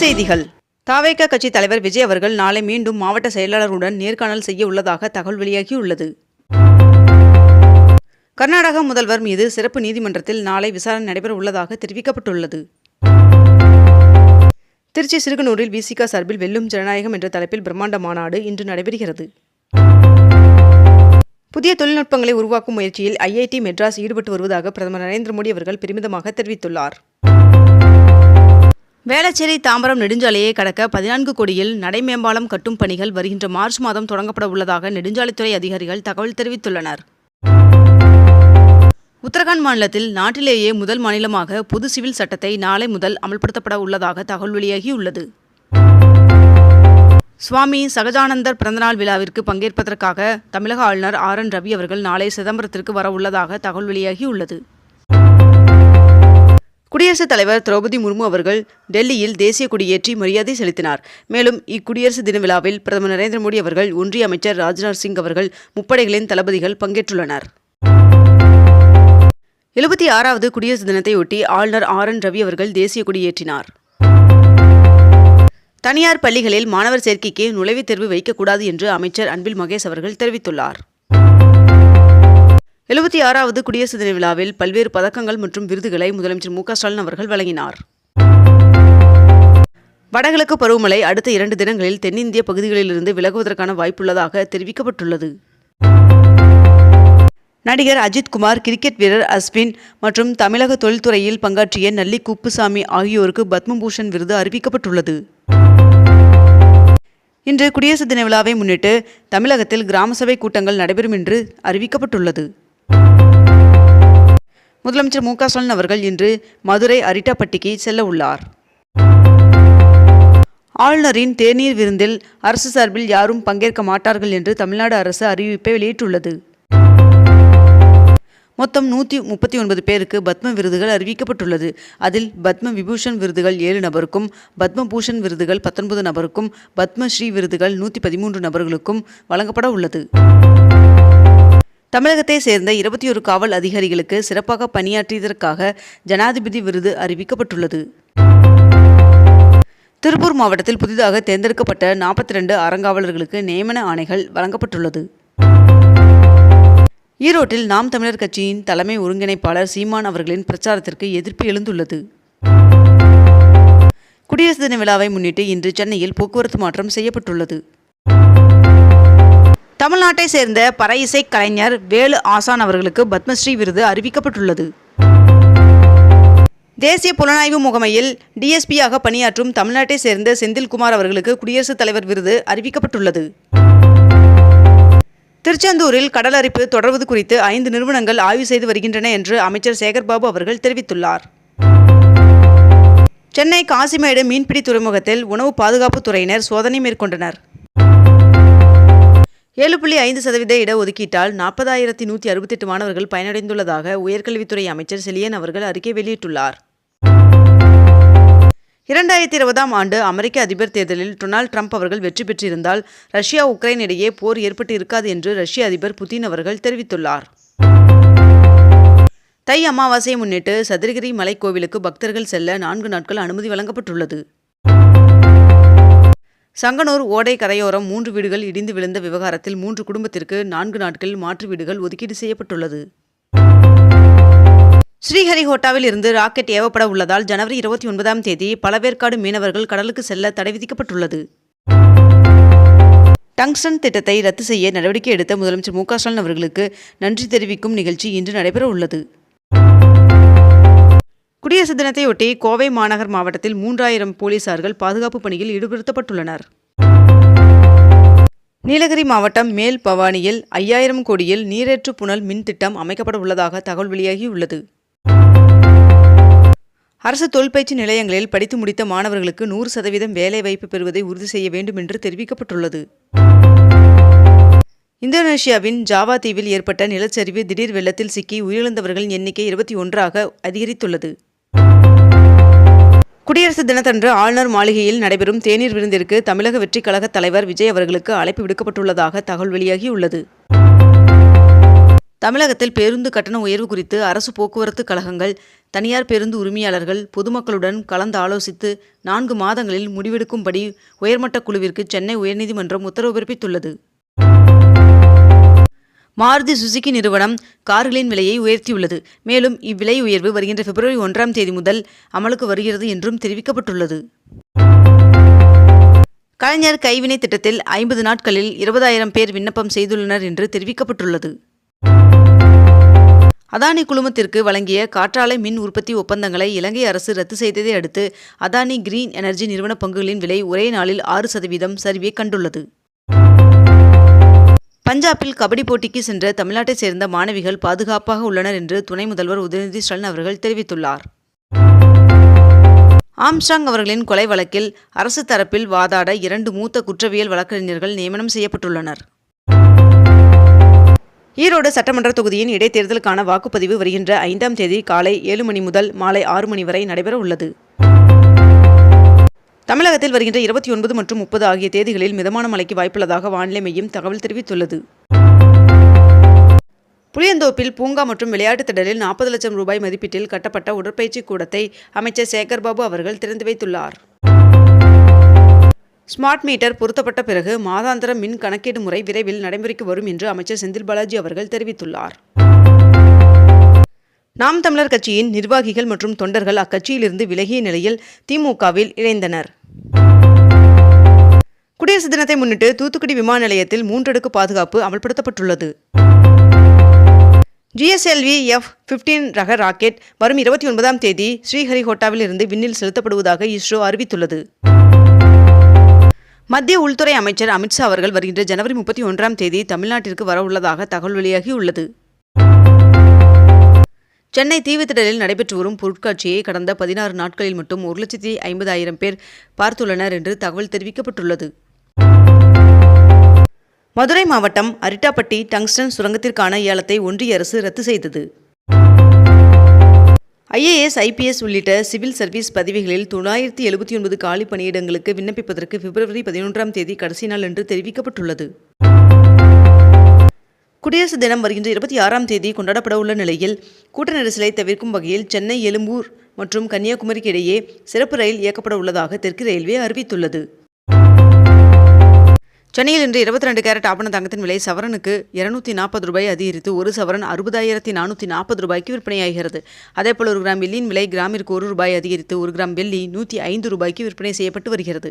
செய்திகள். தாவேக கட்சி தலைவர் விஜய் அவர்கள் நாளை மீண்டும் மாவட்ட செயலாளருடன் நேர்காணல் செய்ய உள்ளதாக தகவல் வெளியாகியுள்ளது. கர்நாடக முதல்வர் மீது சிறப்பு நீதிமன்றத்தில் நாளை விசாரணை நடைபெற உள்ளதாக தெரிவிக்கப்பட்டுள்ளது. திருச்சி சிறுகனூரில் விசிக சார்பில் வெல்லும் ஜனநாயகம் என்ற தலைப்பில் பிரம்மாண்ட மாநாடு இன்று நடைபெறுகிறது. புதிய தொழில்நுட்பங்களை உருவாக்கும் முயற்சியில் ஐஐடி மெட்ராஸ் ஈடுபட்டு வருவதாக பிரதமர் நரேந்திர மோடி அவர்கள் பெருமிதமாக தெரிவித்துள்ளார். வேளச்சேரி தாம்பரம் நெடுஞ்சாலையை கடக்க பதினான்கு கோடியில் நடைமேம்பாலம் கட்டும் பணிகள் வருகின்ற மார்ச் மாதம் தொடங்கப்பட உள்ளதாக நெடுஞ்சாலைத்துறை அதிகாரிகள் தகவல் தெரிவித்துள்ளனர். உத்தரகாண்ட் மாநிலத்தில் நாட்டிலேயே முதல் மாநிலமாக பொது சிவில் சட்டத்தை நாளை முதல் அமல்படுத்தப்பட உள்ளதாக தகவல் வெளியாகியுள்ளது. சுவாமி சகஜானந்தர் பிறந்தநாள் விழாவிற்கு பங்கேற்பதற்காக தமிழக ஆளுநர் ஆர் என் ரவி அவர்கள் நாளை சிதம்பரத்திற்கு வர உள்ளதாக தகவல் வெளியாகியுள்ளது. குடியரசுத் தலைவர் திரௌபதி முர்மு அவர்கள் டெல்லியில் தேசிய கொடியேற்றி மரியாதை செலுத்தினார். மேலும் இக்குடியரசு தின விழாவில் பிரதமர் நரேந்திர மோடி அவர்கள் ஒன்றிய அமைச்சர் ராஜ்நாத் சிங் அவர்கள் முப்படைகளின் தளபதிகள் பங்கேற்றுள்ளனர். எழுபத்தி ஆறாவது குடியரசு தினத்தையொட்டி ஆளுநர் ஆர் என் ரவி அவர்கள் தேசிய கொடியேற்றினார். தனியார் பள்ளிகளில் மாணவர் சேர்க்கைக்கு நுழைவுத் தேர்வு வைக்கக்கூடாது என்று அமைச்சர் அன்பில் மகேஷ் அவர்கள் தெரிவித்துள்ளார். எழுபத்தி ஆறாவது குடியரசு தின விழாவில் பல்வேறு பதக்கங்கள் மற்றும் விருதுகளை முதலமைச்சர் மு ஸ்டாலின் அவர்கள் வழங்கினார். வடகிழக்கு பருவமழை அடுத்த இரண்டு தினங்களில் தென்னிந்திய பகுதிகளிலிருந்து விலகுவதற்கான வாய்ப்புள்ளதாக தெரிவிக்கப்பட்டுள்ளது. நடிகர் அஜித்குமார் கிரிக்கெட் வீரர் அஸ்வின் மற்றும் தமிழக தொழில்துறையில் பங்காற்றிய நல்லி குப்புசாமி ஆகியோருக்கு பத்மபூஷன் விருது அறிவிக்கப்பட்டுள்ளது. இன்று குடியரசு தின விழாவை முன்னிட்டு தமிழகத்தில் கிராம சபை கூட்டங்கள் நடைபெறும் என்று அறிவிக்கப்பட்டுள்ளது. முதலமைச்சர் மு க ஸ்டாலின் அவர்கள் இன்று மதுரை அரிட்டாப்பட்டிக்கு செல்ல உள்ளார். ஆளுநரின் தேநீர் விருந்தில் அரசு சார்பில் யாரும் பங்கேற்க மாட்டார்கள் என்று தமிழ்நாடு அரசு அறிவிப்பை வெளியிட்டுள்ளது. மொத்தம் நூற்றி முப்பத்தி ஒன்பது பேருக்கு பத்ம விருதுகள் அறிவிக்கப்பட்டுள்ளது. அதில் பத்ம விபூஷன் விருதுகள் ஏழு நபருக்கும் பத்மபூஷன் விருதுகள் பத்தொன்பது நபருக்கும் பத்மஸ்ரீ விருதுகள் நூற்றி பதிமூன்று நபர்களுக்கும் வழங்கப்பட உள்ளது. தமிழகத்தை சேர்ந்த இருபத்தி ஒரு காவல் அதிகாரிகளுக்கு சிறப்பாக பணியாற்றியதற்காக ஜனாதிபதி விருது அறிவிக்கப்பட்டுள்ளது. திருப்பூர் மாவட்டத்தில் புதிதாக தேர்ந்தெடுக்கப்பட்ட நாற்பத்தி ரெண்டு அறங்காவலர்களுக்கு நியமன ஆணைகள் வழங்கப்பட்டுள்ளது. ஈரோட்டில் நாம் தமிழர் கட்சியின் தலைமை ஒருங்கிணைப்பாளர் சீமான் அவர்களின் பிரச்சாரத்திற்கு எதிர்ப்பு எழுந்துள்ளது. குடியரசு தின விழாவை முன்னிட்டு இன்று சென்னையில் போக்குவரத்து மாற்றம் செய்யப்பட்டுள்ளது. தமிழ்நாட்டை சேர்ந்த பற இசை கலைஞர் வேலு ஆசான் அவர்களுக்கு பத்மஸ்ரீ விருது அறிவிக்கப்பட்டுள்ளது. தேசிய புலனாய்வு முகமையில் டிஎஸ்பியாக பணியாற்றும் தமிழ்நாட்டை சேர்ந்த செந்தில்குமார் அவர்களுக்கு குடியரசுத் தலைவர் விருது அறிவிக்கப்பட்டுள்ளது. திருச்செந்தூரில் கடல் அரிப்பு தொடர்வது குறித்து ஐந்து நிறுவனங்கள் ஆய்வு செய்து வருகின்றன என்று அமைச்சர் சேகர்பாபு அவர்கள் தெரிவித்துள்ளார். சென்னை காசிமேடு மீன்பிடி துறைமுகத்தில் உணவு பாதுகாப்புத் துறையினர் சோதனை மேற்கொண்டனர். ஏழு புள்ளி ஐந்து சதவீத இடஒதுக்கீட்டால் நாற்பதாயிரத்தி நூற்றி அறுபத்தெட்டு மாணவர்கள் பயனடைந்துள்ளதாக உயர்கல்வித்துறை அமைச்சர் செலியன் அவர்கள் அறிக்கை வெளியிட்டுள்ளார். இரண்டாயிரத்தி இருபதாம் ஆண்டு அமெரிக்க அதிபர் தேர்தலில் டொனால்ட் ட்ரம்ப் அவர்கள் வெற்றி பெற்றிருந்தால் ரஷ்யா உக்ரைன் இடையே போர் ஏற்பட்டு இருக்காது என்று ரஷ்ய அதிபர் புதின் அவர்கள் தெரிவித்துள்ளார். தை அமாவாசையை முன்னிட்டு சதுரகிரி மலைக்கோவிலுக்கு பக்தர்கள் செல்ல நான்கு நாட்கள் அனுமதி வழங்கப்பட்டுள்ளது. சங்கனூர் ஓடை கரையோரம் மூன்று வீடுகள் இடிந்து விழுந்த விவகாரத்தில் மூன்று குடும்பத்திற்கு நான்கு நாட்கள் மாற்று வீடுகள் ஒதுக்கீடு செய்யப்பட்டுள்ளது. ஸ்ரீஹரிகோட்டாவில் இருந்து ராக்கெட் ஏவப்பட உள்ளதால் ஜனவரி இருபத்தி ஒன்பதாம் தேதி பலவேற்காடு மீனவர்கள் கடலுக்கு செல்ல தடை விதிக்கப்பட்டுள்ளது. டங்ஸ்டன் திட்டத்தை ரத்து செய்ய நடவடிக்கை எடுத்த முதலமைச்சர் மு க ஸ்டாலின் அவர்களுக்கு நன்றி தெரிவிக்கும் நிகழ்ச்சி இன்று நடைபெற உள்ளது குடியரசு தினத்தையொட்டி கோவை மாநகர் மாவட்டத்தில் மூன்றாயிரம் போலீசார்கள் பாதுகாப்பு பணியில் ஈடுபடுத்தப்பட்டுள்ளனர். நீலகிரி மாவட்டம் மேல் பவானியில் ஐயாயிரம் கோடியில் நீரேற்று புனல் மின் திட்டம் அமைக்கப்பட உள்ளதாக தகவல் வெளியாகியுள்ளது. அரசு தொழிற்பயிற்சி நிலையங்களில் படித்து முடித்த மாணவர்களுக்கு நூறு சதவீதம் வேலைவாய்ப்பு பெறுவதை உறுதி செய்ய வேண்டும் என்று தெரிவிக்கப்பட்டுள்ளது. இந்தோனேஷியாவின் ஜாவா தீவில் ஏற்பட்ட நிலச்சரிவு திடீர் வெள்ளத்தில் சிக்கி உயிரிழந்தவர்களின் எண்ணிக்கை இருபத்தி ஒன்றாக அதிகரித்துள்ளது. குடியரசு தினத்தன்று ஆளுநர் மாளிகையில் நடைபெறும் தேநீர் விருந்திற்கு தமிழக வெற்றிக் கழக தலைவர் விஜய் அவர்களுக்கு அழைப்பு விடுக்கப்பட்டுள்ளதாக தகவல் வெளியாகியுள்ளது. தமிழகத்தில் பேருந்து கட்டண உயர்வு குறித்து அரசு போக்குவரத்து கழகங்கள் தனியார் பேருந்து உரிமையாளர்கள் பொதுமக்களுடன் கலந்து ஆலோசித்து நான்கு மாதங்களில் முடிவெடுக்கும்படி உயர்மட்ட குழுவிற்கு சென்னை உயர்நீதிமன்றம் உத்தரவு பிறப்பித்துள்ளது. மாருதி சுசுகி நிறுவனம் கார்களின் விலையை உயர்த்தியுள்ளது. மேலும் இவ்விலை உயர்வு வருகின்ற பிப்ரவரி ஒன்றாம் தேதி முதல் அமலுக்கு வருகிறது என்றும் தெரிவிக்கப்பட்டுள்ளது. கலைஞர் கைவினை திட்டத்தில் ஐம்பது நாட்களில் இருபதாயிரம் பேர் விண்ணப்பம் செய்துள்ளனர் என்று தெரிவிக்கப்பட்டுள்ளது. அதானி குழுமத்திற்கு வழங்கிய காற்றாலை மின் உற்பத்தி ஒப்பந்தங்களை இலங்கை அரசு ரத்து செய்ததை அடுத்து அதானி கிரீன் எனர்ஜி நிறுவன பங்குகளின் விலை ஒரே நாளில் ஆறு சதவீதம் சரிவை கண்டுள்ளது. பஞ்சாபில் கபடி போட்டிக்கு சென்ற தமிழ்நாட்டைச் சேர்ந்த மாணவிகள் பாதுகாப்பாக உள்ளனர் என்று துணை முதல்வர் உதயநிதி ஸ்டாலின் அவர்கள் தெரிவித்துள்ளார். ஆம்ஸ்டாங் அவர்களின் கொலை வழக்கில் அரசு தரப்பில் வாதாட இரண்டு மூத்த குற்றவியல் வழக்கறிஞர்கள் நியமனம் செய்யப்பட்டுள்ளனர். ஈரோடு சட்டமன்ற தொகுதியின் இடைத்தேர்தலுக்கான வாக்குப்பதிவு வருகின்ற ஐந்தாம் தேதி காலை ஏழு மணி முதல் மாலை ஆறு மணி வரை நடைபெற உள்ளது தமிழகத்தில் வருகின்ற இருபத்தி ஒன்பது மற்றும் முப்பது ஆகிய தேதிகளில் மிதமான மழைக்கு வாய்ப்புள்ளதாக வானிலை மையம் தகவல் தெரிவித்துள்ளது. புளியந்தோப்பில் பூங்கா மற்றும் விளையாட்டுத் திடலில் நாற்பது லட்சம் ரூபாய் மதிப்பீட்டில் கட்டப்பட்ட உடற்பயிற்சி கூடத்தை அமைச்சர் சேகர்பாபு அவர்கள் திறந்து வைத்துள்ளார். ஸ்மார்ட் மீட்டர் பொருத்தப்பட்ட பிறகு மாதாந்திர மின் கணக்கீடு முறை விரைவில் நடைமுறைக்கு வரும் என்று அமைச்சர் செந்தில் பாலாஜி அவர்கள் தெரிவித்துள்ளார். நாம் தமிழர் கட்சியின் நிர்வாகிகள் மற்றும் தொண்டர்கள் அக்கட்சியிலிருந்து விலகிய நிலையில் திமுகவில் இணைந்தனர். குடியரசு தினத்தை முன்னிட்டு தூத்துக்குடி விமான நிலையத்தில் மூன்றடுக்கு பாதுகாப்பு அமல்படுத்தப்பட்டுள்ளது. ஜிஎஸ்எல்வி எஃப் பிப்டீன் ரக ராக்கெட் வரும் இருபத்தி ஒன்பதாம் தேதி ஸ்ரீஹரிகோட்டாவில் இருந்து விண்ணில் செலுத்தப்படுவதாக இஸ்ரோ அறிவித்துள்ளது. மத்திய உள்துறை அமைச்சர் அமித்ஷா அவர்கள் வருகின்ற ஜனவரி முப்பத்தி ஒன்றாம் தேதி தமிழ்நாட்டிற்கு வரவுள்ளதாக தகவல் வெளியாகியுள்ளது. சென்னை தீவுத்திடலில் நடைபெற்று வரும் பொருட்காட்சியை கடந்த பதினாறு நாட்களில் மட்டும் ஒரு லட்சத்தி ஐம்பதாயிரம் பேர் பார்த்துள்ளனர் என்று தகவல் தெரிவிக்கப்பட்டுள்ளது. மதுரை மாவட்டம் அரிட்டாப்பட்டி டங்ஸ்டன் சுரங்கத்திற்கான ஏலத்தை ஒன்றிய அரசு ரத்து செய்தது. ஐஏஎஸ் ஐபிஎஸ் உள்ளிட்ட சிவில் சர்வீஸ் பதவிகளில் தொள்ளாயிரத்தி எழுபத்தி ஒன்பது காலி பணியிடங்களுக்கு விண்ணப்பிப்பதற்கு பிப்ரவரி பதினொன்றாம் தேதி கடைசி நாள் என்று தெரிவிக்கப்பட்டுள்ளது. குடியரசு தினம் வருகின்ற இருபத்தி ஆறாம் தேதி கொண்டாடப்பட உள்ள நிலையில் கூட்ட நெரிசலை தவிர்க்கும் வகையில் சென்னை எழும்பூர் மற்றும் கன்னியாகுமரிக்கு இடையே சிறப்பு ரயில் இயக்கப்பட உள்ளதாக தெற்கு ரயில்வே அறிவித்துள்ளது. சென்னையில் இன்று இருபத்தி ரெண்டு கேரட் ஆபண தங்கத்தின் விலை சவரனுக்கு இருநூத்தி நாற்பது ரூபாய் அதிகரித்து ஒரு சவரன் அறுபதாயிரத்தி நானூற்றி நாற்பது ரூபாய்க்கு விற்பனையாகிறது. அதேபோல் ஒரு கிராம் வெள்ளியின் விலை கிராமிற்கு ஒரு ரூபாய் அதிகரித்து ஒரு கிராம் வெள்ளி நூற்றி ஐந்து ரூபாய்க்கு விற்பனை செய்யப்பட்டு வருகிறது.